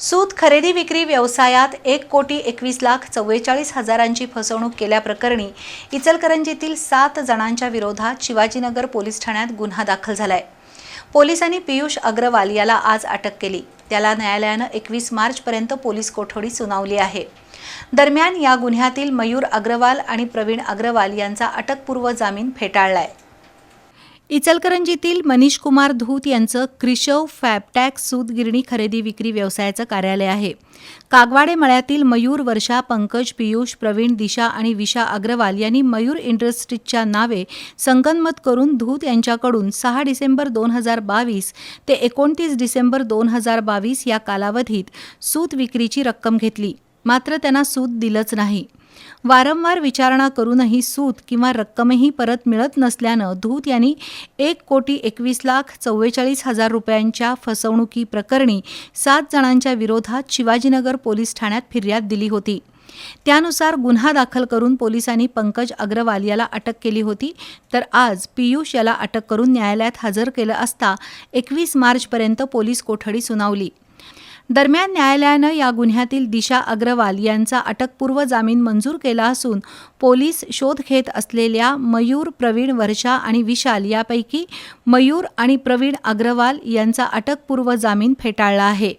सूत खरेदी विक्री व्यवसायात एक कोटी एकवीस लाख चव्वेचाळीस हजारांची फसवणूक केल्याप्रकरणी इचलकरंजीतील सात जणांच्या विरोधात शिवाजीनगर पोलीस ठाण्यात गुन्हा दाखल झालाय. पोलिसांनी पियुष अग्रवाल याला आज अटक केली. त्याला न्यायालयानं एकवीस मार्चपर्यंत पोलीस कोठडी सुनावली आहे. दरम्यान या गुन्ह्यातील मयूर अग्रवाल आणि प्रवीण अग्रवाल यांचा अटकपूर्व जामीन फेटाळलाय. इचलकरंजीतील मनीष कुमार धूत यांचं क्रिशव फॅबटॅक सूत गिरणी खरेदी विक्री व्यवसायाचं कार्यालय आहे. कागवाडे मळ्यातील मयूर वर्षा पंकज पियुष प्रवीण दिशा आणि विशा अग्रवाल यांनी मयूर इंडस्ट्रीजच्या नावे संगनमत करून धूत यांच्याकडून सहा डिसेंबर दोन हजार बावीस ते एकोणतीस डिसेंबर दोन हजार बावीस या कालावधीत सूत विक्रीची रक्कम घेतली. मात्र त्यांना सूत दिलंच नाही. वारंवार विचारणा करूनही सूत किंवा रक्कमही परत मिळत नसल्यानं धूत यांनी एक कोटी एकवीस लाख चव्वेचाळीस हजार रुपयांच्या फसवणुकी प्रकरणी सात जणांच्या विरोधात शिवाजीनगर पोलीस ठाण्यात फिर्याद दिली होती. त्यानुसार गुन्हा दाखल करून पोलिसांनी पंकज अग्रवाल याला अटक केली होती. तर आज पियुष याला अटक करून न्यायालयात हजर केलं असता एकवीस मार्चपर्यंत पोलीस कोठडी सुनावली. दरम्यान न्यायालयानं या गुन्ह्यातील दिशा अग्रवाल यांचा अटकपूर्व जामीन मंजूर केला असून पोलीस शोध घेत असलेल्या मयूर प्रवीण वर्षा आणि विशाल यापैकी मयूर आणि प्रवीण अग्रवाल यांचा अटकपूर्व जामीन फेटाळला आहे.